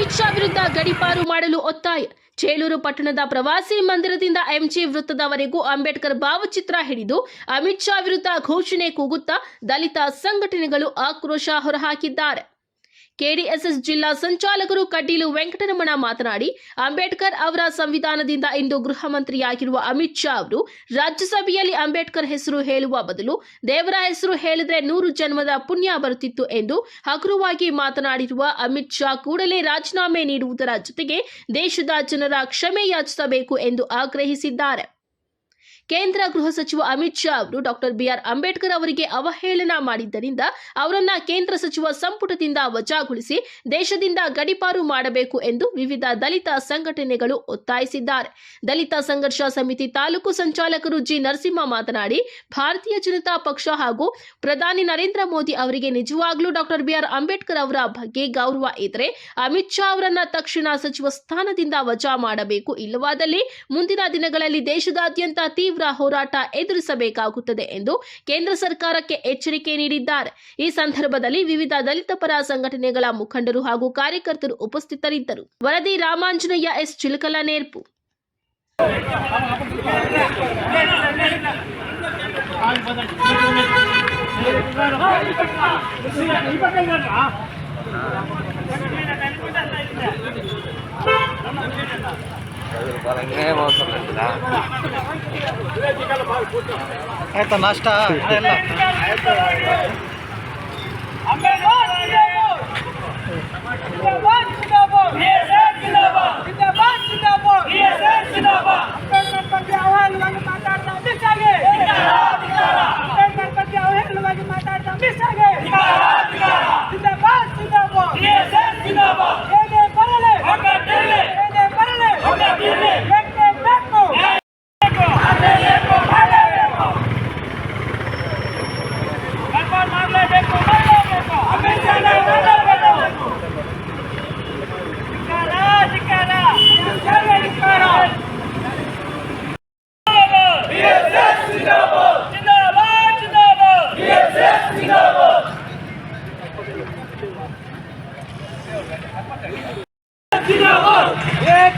ಅಮಿತ್ ಶಾ ವಿರುದ್ಧ ಗಡಿಪಾರು ಮಾಡಲು ಒತ್ತಾಯ. ಚೇಲೂರು ಪಟ್ಟಣದ ಪ್ರವಾಸಿ ಮಂದಿರದಿಂದ ಎಂಜಿ ವೃತ್ತದವರೆಗೂ ಅಂಬೇಡ್ಕರ್ ಭಾವಚಿತ್ರ ಹಿಡಿದು ಅಮಿತ್ ಶಾ ವಿರುದ್ಧ ಘೋಷಣೆ ಕೂಗುತ್ತಾ ದಲಿತ ಸಂಘಟನೆಗಳು ಆಕ್ರೋಶ ಹೊರಹಾಕಿದ್ದಾರೆ. ಕೆಡಿಎಸ್ಎಸ್ ಜಿಲ್ಲಾ ಸಂಚಾಲಕರು ಕಟೀಲು ವೆಂಕಟರಮಣ ಮಾತನಾಡಿ, ಅಂಬೇಡ್ಕರ್ ಅವರ ಸಂವಿಧಾನದಿಂದ ಇಂದು ಗೃಹ ಮಂತ್ರಿಯಾಗಿರುವ ಅಮಿತ್ ಶಾ ಅವರು ರಾಜ್ಯಸಭೆಯಲ್ಲಿ ಅಂಬೇಡ್ಕರ್ ಹೆಸರು ಹೇಳುವ ಬದಲು ದೇವರ ಹೆಸರು ಹೇಳಿದ್ರೆ ನೂರು ಜನ್ಮದ ಪುಣ್ಯ ಬರುತ್ತಿತ್ತು ಎಂದು ಹಗುರವಾಗಿ ಮಾತನಾಡಿರುವ ಅಮಿತ್ ಶಾ ಕೂಡಲೇ ರಾಜೀನಾಮೆ ನೀಡುವುದರ ಜೊತೆಗೆ ದೇಶದ ಜನರ ಕ್ಷಮೆ ಯಾಚಿಸಬೇಕು ಎಂದು ಆಗ್ರಹಿಸಿದ್ದಾರೆ. ಕೇಂದ್ರ ಗೃಹ ಸಚಿವ ಅಮಿತ್ ಶಾ ಅವರು ಡಾಕ್ಟರ್ ಬಿಆರ್ ಅಂಬೇಡ್ಕರ್ ಅವರಿಗೆ ಅವಹೇಳನ ಮಾಡಿದ್ದರಿಂದ ಅವರನ್ನ ಕೇಂದ್ರ ಸಚಿವ ಸಂಪುಟದಿಂದ ವಜಾಗೊಳಿಸಿ ದೇಶದಿಂದ ಗಡಿಪಾರು ಮಾಡಬೇಕು ಎಂದು ವಿವಿಧ ದಲಿತ ಸಂಘಟನೆಗಳು ಒತ್ತಾಯಿಸಿದ್ದಾರೆ. ದಲಿತ ಸಂಘರ್ಷ ಸಮಿತಿ ತಾಲೂಕು ಸಂಚಾಲಕರು ಜಿ. ನರಸಿಂಹ ಮಾತನಾಡಿ, ಭಾರತೀಯ ಜನತಾ ಪಕ್ಷ ಹಾಗೂ ಪ್ರಧಾನಿ ನರೇಂದ್ರ ಮೋದಿ ಅವರಿಗೆ ನಿಜವಾಗ್ಲೂ ಡಾಕ್ಟರ್ ಬಿಆರ್ ಅಂಬೇಡ್ಕರ್ ಅವರ ಬಗ್ಗೆ ಗೌರವ ಇದ್ರೆ ಅಮಿತ್ ಶಾ ಅವರನ್ನ ತಕ್ಷಣ ಸಚಿವ ಸ್ಥಾನದಿಂದ ವಜಾ ಮಾಡಬೇಕು. ಇಲ್ಲವಾದಲ್ಲಿ ಮುಂದಿನ ದಿನಗಳಲ್ಲಿ ದೇಶದಾದ್ಯಂತ ತೀವ್ರ ಹೋರಾಟ ಎದುರಿಸಬೇಕಾಗುತ್ತದೆ ಎಂದು ಕೇಂದ್ರ ಸರ್ಕಾರಕ್ಕೆ ಎಚ್ಚರಿಕೆ ನೀಡಿದ್ದಾರೆ. ಈ ಸಂದರ್ಭದಲ್ಲಿ ವಿವಿಧ ದಲಿತ ಪರ ಸಂಘಟನೆಗಳ ಮುಖಂಡರು ಹಾಗೂ ಕಾರ್ಯಕರ್ತರು ಉಪಸ್ಥಿತರಿದ್ದರು. ವರದಿ ರಾಮಾಂಜನೇಯ ಎಸ್. ಚಿಲಕಲ ನೇರ್ಪು ಬರಂಗೇ ಹೋಗ್ತದ ಆಯ್ತಾ ನಾಷ್ಟ ಎಲ್ಲ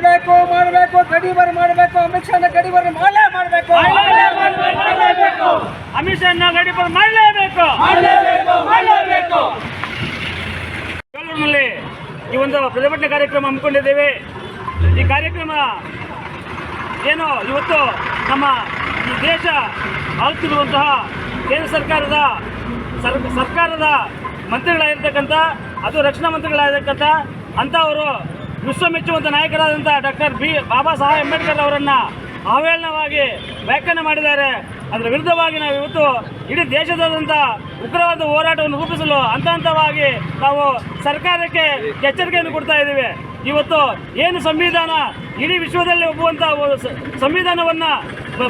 ಮಾಡಬೇಕು ಮಾಡಬೇಕು ಗಡಿಬರ್ ಮಾಡಬೇಕು ಅಮಿತ್ ಶಾ ಗಡಿಬರ್ ಮಾಡಲೇ ಮಾಡಬೇಕು. ಅಮಿತ್ ಶಾ ಗಡಿಪಾರು ಮಾಡಲೇಬೇಕು. ಬೆಂಗಳೂರಿನಲ್ಲಿ ಈ ಒಂದು ಪ್ರತಿಭಟನೆ ಕಾರ್ಯಕ್ರಮ ಹಮ್ಮಿಕೊಂಡಿದ್ದೇವೆ. ಈ ಕಾರ್ಯಕ್ರಮ ಏನು ಇವತ್ತು ನಮ್ಮ ಈ ದೇಶ ಆಳ್ತಿರುವಂತಹ ಕೇಂದ್ರ ಸರ್ಕಾರದ ಸರ್ ಸರ್ಕಾರದ ಮಂತ್ರಿಗಳಾಗಿರ್ತಕ್ಕಂಥ ಅದು ರಕ್ಷಣಾ ಮಂತ್ರಿಗಳಾಗಿರ್ತಕ್ಕಂಥ ಅಂಥವರು ವಿಶ್ವ ಮೆಚ್ಚುವಂಥ ನಾಯಕರಾದಂಥ ಡಾಕ್ಟರ್ ಬಿ ಬಾಬಾ ಸಾಹೇಬ್ ಅಂಬೇಡ್ಕರ್ ಅವರನ್ನು ಅವಹೇಳನವಾಗಿ ವ್ಯಾಖ್ಯಾನ ಮಾಡಿದ್ದಾರೆ. ಅದರ ವಿರುದ್ಧವಾಗಿ ನಾವು ಇವತ್ತು ಇಡೀ ದೇಶದಾದ್ಯಂತ ಉಗ್ರವಾದ ಹೋರಾಟವನ್ನು ರೂಪಿಸಲು ಹಂತ ಹಂತವಾಗಿ ನಾವು ಸರ್ಕಾರಕ್ಕೆ ಎಚ್ಚರಿಕೆಯನ್ನು ಕೊಡ್ತಾ ಇದ್ದೀವಿ. ಇವತ್ತು ಏನು ಸಂವಿಧಾನ ಇಡೀ ವಿಶ್ವದಲ್ಲಿ ಒಪ್ಪುವಂಥ ಸಂವಿಧಾನವನ್ನು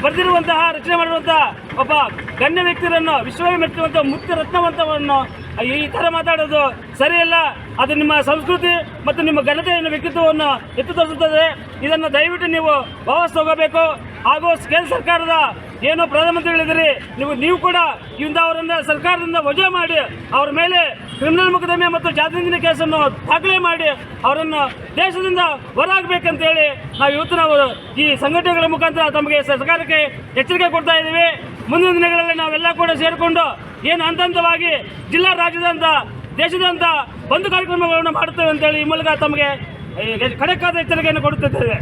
ಬರೆದಿರುವಂತಹ, ರಚನೆ ಮಾಡಿರುವಂತಹ ಒಬ್ಬ ಗಣ್ಯ ವ್ಯಕ್ತಿಯನ್ನು ವಿಶ್ವವೇ ಮೆಚ್ಚುವಂಥ ಮುಖ್ಯ ರತ್ನವಂತವನ್ನು ಈ ಥರ ಮಾತಾಡೋದು ಸರಿಯಲ್ಲ. ಅದು ನಿಮ್ಮ ಸಂಸ್ಕೃತಿ ಮತ್ತು ನಿಮ್ಮ ಘನತೆಯನ್ನು ವ್ಯಕ್ತಿತ್ವವನ್ನು ಎತ್ತಿ ತೋರಿಸುತ್ತದೆ ಇದನ್ನು ದಯವಿಟ್ಟು ನೀವು ವಾಪಸ್ ತಗೋಬೇಕು ಹಾಗೂ ಕೇಂದ್ರ ಸರ್ಕಾರದ ಏನು ಪ್ರಧಾನಮಂತ್ರಿಗಳಿದ್ದೀರಿ, ನೀವು ನೀವು ಕೂಡ ಇಂಥವರನ್ನ ಸರ್ಕಾರದಿಂದ ವಜಾ ಮಾಡಿ, ಅವರ ಮೇಲೆ ಕ್ರಿಮಿನಲ್ ಮೊಕದ್ದಮೆ ಮತ್ತು ಜಾತಿನಿಂದಿನ ಕೇಸನ್ನು ದಾಖಲೆ ಮಾಡಿ, ಅವರನ್ನು ದೇಶದಿಂದ ಹೊರಹಾಗಬೇಕಂತೇಳಿ ನಾವು ಇವತ್ತು ನಾವು ಈ ಸಂಘಟನೆಗಳ ಮುಖಾಂತರ ತಮಗೆ ಸರ್ಕಾರಕ್ಕೆ ಎಚ್ಚರಿಕೆ ಕೊಡ್ತಾ ಇದ್ದೀವಿ. ಮುಂದಿನ ದಿನಗಳಲ್ಲಿ ನಾವೆಲ್ಲ ಕೂಡ ಸೇರಿಕೊಂಡು, ಏನು ಹಂತ ಹಂತವಾಗಿ ಜಿಲ್ಲಾ ರಾಜ್ಯದಂತ ದೇಶದಂತ ಒಂದು ಕಾರ್ಯಕ್ರಮಗಳನ್ನು ಮಾಡುತ್ತೇವೆ ಅಂತೇಳಿ ಈ ಮೂಲಕ ತಮಗೆ ಕಡೆಕಾದ ಎಚ್ಚರಿಕೆಯನ್ನು ಕೊಡುತ್ತಿದ್ದೇವೆ.